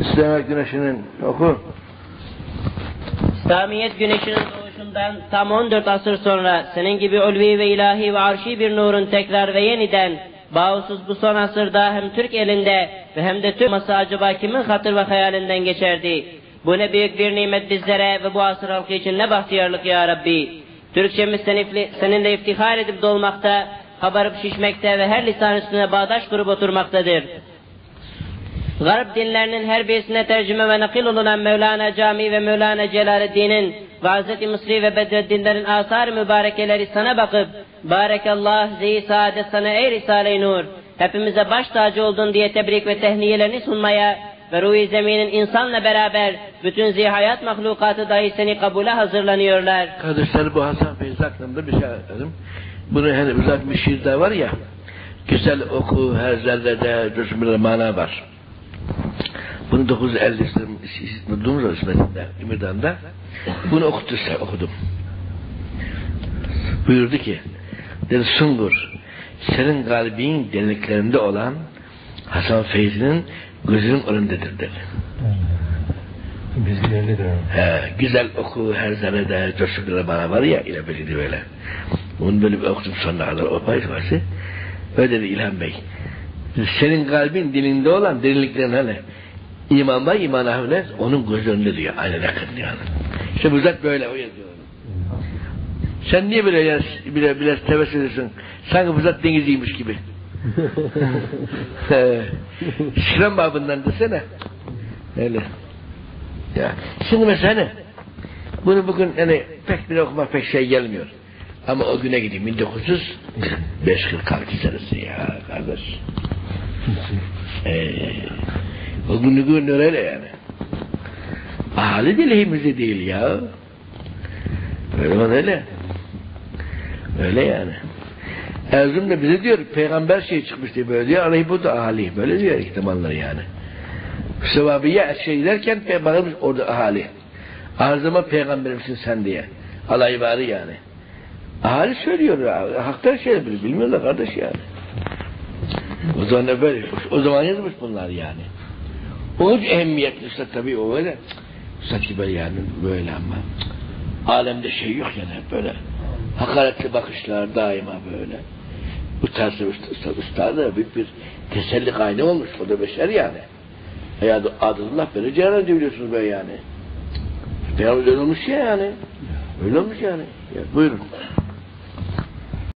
İslamiyet güneşinin oku. İslamiyet güneşinin doğuşundan tam 14 asır sonra senin gibi ulvi ve ilahi ve arşi bir nurun tekrar ve yeniden bağımsız bu son asırda hem Türk elinde ve hem de tüm masa acaba kimin hatır ve hayalinden geçerdi? Bu ne büyük bir nimet bizlere ve bu asır halkı için ne bahtiyarlık ya Rabbi. Türkçemiz seninle iftihar edip dolmakta, kabarıp şişmekte ve her lisan üstüne bağdaş kurup oturmaktadır. Garip dinlerinin her birisine tercüme ve nakil olunan Mevlana Cami ve Mevlana Celaleddin'in ve Hz. Mısri ve Bedreddinlerin asar mübarekeleri sana bakıp Barekallah zeyi saadet sana ey Risale-i Nur hepimize baş tacı oldun diye tebrik ve tehniyelerini sunmaya ve ruh zeminin insanla beraber bütün zihayat mahlukatı dahi seni kabule hazırlanıyorlar. Kardeşler bu Hasan Feyzi hakkında bir şey dedim. Bunu hani uzak bir şiirde var ya. Güzel oku her zerrede coşmada mana var. Bunu 950 Dumuz Osman'da, İmirdan'da bunu okuttu, okudum. Buyurdu ki, dedi Sungur, senin kalbin derinliklerinde olan Hasan Feyzi'nin gözünün önündedir dedi. Bizlerinde He, güzel oku her zerrede coşkuyla bana var ya ile böyle böyle. Onu böyle bir okudum sonuna kadar o payı varsa. Öyle dedi İlhan Bey. Senin kalbin dilinde olan derinliklerin hele. İman var, iman ahlet, onun göz önünde diyor. Aynen yakın yani. İşte bu zat böyle o yazıyor. Sen niye böyle yaz, bile, biraz tevessül ediyorsun? Sanki bu zat deniziymiş gibi. Şiran babından desene. Öyle. Ya. Şimdi mesela ne? Bunu bugün hani pek bir okumak pek şey gelmiyor. Ama o güne gideyim 1905 46 senesi ya kardeş. Ee, o günü gün öyle yani. Ahali de lehimize değil ya. Öyle mi öyle? Öyle yani. Erzurum'da da bize diyor peygamber şey çıkmış diye böyle diyor. Aleyhi bu da ahali. Böyle diyor ihtimalları yani. Sevabiye şey derken peygamberimiz orada ahali. Her zaman peygamberimsin sen diye. Alay var yani. Ahali söylüyor. Haklar şey. Bilmiyorlar kardeş yani. O zaman böyle. O zaman yazmış bunlar yani. O hiç ehemmiyetli işte tabii o öyle. Böyle yani böyle ama. Alemde şey yok yani böyle. Hakaretli bakışlar daima böyle. Bu tarzı üstad, üstad da büyük bir teselli kaynağı olmuş. O da beşer yani. Ya adıllah böyle cehennem biliyorsunuz böyle yani. Peygamber öyle olmuş ya yani. Öyle olmuş yani. Ya, buyurun.